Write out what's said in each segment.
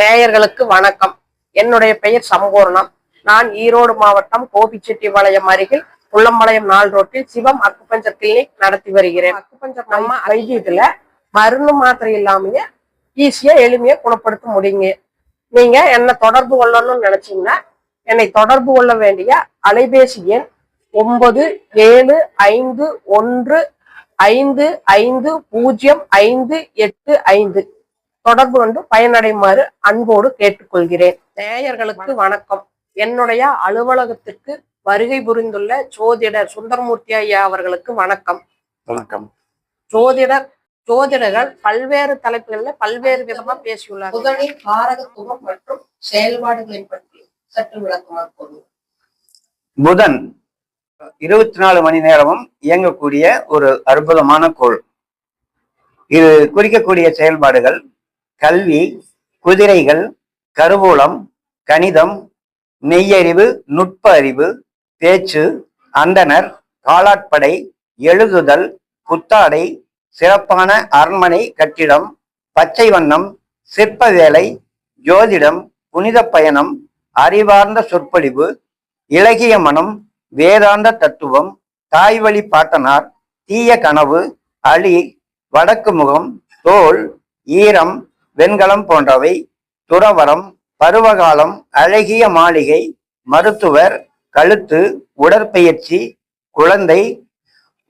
நேயர்களுக்கு வணக்கம். என்னுடைய பெயர் சம்பூர்ணம். நான் ஈரோடு மாவட்டம் கோபிச்செட்டிபாளையம் அருகில் புள்ளம்பாளையம் நாள் ரோட்டில் சிவம் அக்குபஞ்சர் கிளினிக் நடத்தி வருகிறேன். அக்குபஞ்சர் நம்ம வைத்தியத்துல மருந்து மாத்திரை இல்லாமயே ஈஸியா எளிமையா குணப்படுத்த முடியுங்க. நீங்க என்ன தொடர்பு கொள்ளணும்னு நினைச்சீங்கன்னா என்னை தொடர்பு கொள்ள வேண்டிய அலைபேசி எண் ஒன்பது ஏழு ஐந்து ஒன்று ஐந்து ஐந்து பூஜ்ஜியம் ஐந்து எட்டு ஐந்து. தொடர்பு கொண்டு பயனடைமாறு அன்போடு கேட்டுக்கொள்கிறேன். நேயர்களுக்கு வணக்கம். என்னுடைய அலுவலகத்திற்கு வருகை புரிந்துள்ள ஜோதிடர் சுந்தரமூர்த்தி ஐயா அவர்களுக்கு வணக்கம். வணக்கம். ஜோதிடர் ஜோதிடர்கள் பல்வேறு தலைப்புகளில் பல்வேறு விதமா பேசியுள்ளார் முதலில் காரகத்துவம் மற்றும் செயல்பாடுகளை பற்றி சற்று விளக்கமாக கூறுவோம். புதன் இருபத்தி நாலு மணி நேரமும் இயங்கக்கூடிய ஒரு அற்புதமான கோள். இது குறிக்கக்கூடிய செயல்பாடுகள் கல்வி குதிரைகள் கருவூலம் கணிதம் மெய்யறிவு நுட்ப அறிவு பேச்சு அந்தனர் காலாட்படை எழுதுதல் புத்தாடை சிறப்பான அரண்மனை கட்டிடம் பச்சை வண்ணம் சிற்ப வேலை ஜோதிடம் புனித பயணம் அறிவார்ந்த சொற்பொழிவு இலகிய மனம் வேதாந்த தத்துவம் தாய்வழி பாட்டனார் தீய கனவு அழி வடக்கு முகம் தோல் ஈரம் வெண்கலம் போன்றவை துறவரம் பருவகாலம் அழகிய மாளிகை மருத்துவர் கழுத்து உடற்பயிற்சி குழந்தை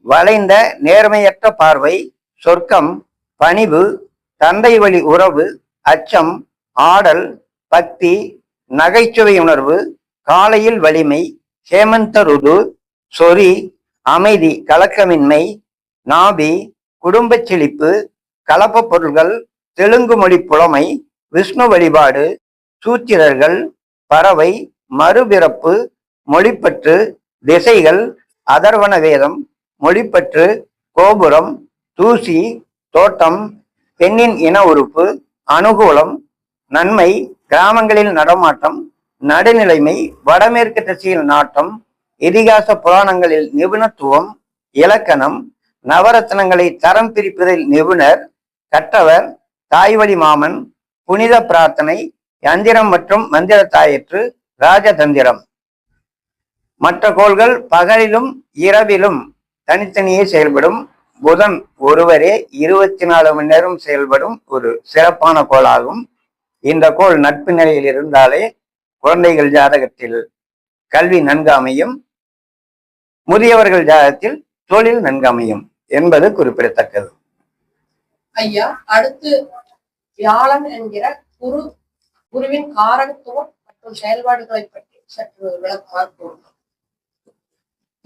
வளைந்த நேர்மையற்ற பார்வை சொர்க்கம் பணிவு தந்தை வழி உறவு அச்சம் ஆடல் பக்தி நகைச்சுவை உணர்வு காலையில் வலிமை ஹேமந்த ருது சொறி அமைதி கலக்கமின்மை நாபி குடும்பச் செழிப்பு கலப்ப பொருள்கள் தெலுங்கு மொழி புலமை விஷ்ணு வழிபாடு சூத்திரர்கள் பறவை மறுபிறப்பு மொழிப்பற்று திசைகள் அதர்வன வேதம் மொழிப்பற்று கோபுரம் தூசி தோட்டம் பெண்ணின் இன உறுப்பு அனுகூலம் நன்மை கிராமங்களில் நடமாட்டம் நடுநிலைமை வடமேற்கு திசையில் நாட்டம் இதிகாச புராணங்களில் நிபுணத்துவம் இலக்கணம் நவரத்னங்களை தரம் பிரிப்பதில் நிபுணர் கற்றவர் தாய்வழி மாமன் புனித பிரார்த்தனை யந்திரம் மற்றும் மந்திர தாயற்று ராஜதந்திரம். மற்ற கோள்கள் பகலிலும் இரவிலும் தனித்தனியே செயல்படும். புதன் ஒருவரே இருபத்தி நாலு மணி நேரம் செயல்படும் ஒரு சிறப்பான கோளாகும். இந்த கோள் நட்பு நிலையில் இருந்தாலே குழந்தைகள் ஜாதகத்தில் கல்வி நன்கு அமையும். முதியவர்கள் ஜாதகத்தில் தொழில் நன்கு அமையும் என்பது குறிப்பிடத்தக்கது. ஐயா அடுத்து வியாழன் என்கிற குரு குருவின் காரகத்துவம் மற்றும் செயல்பாடுகளை பற்றி சற்று விளக்கமாக கூறுவோம்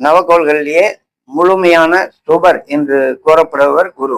நவகோள்களிலேயே முழுமையான சுபர் என்று கூறப்படுபவர் குரு.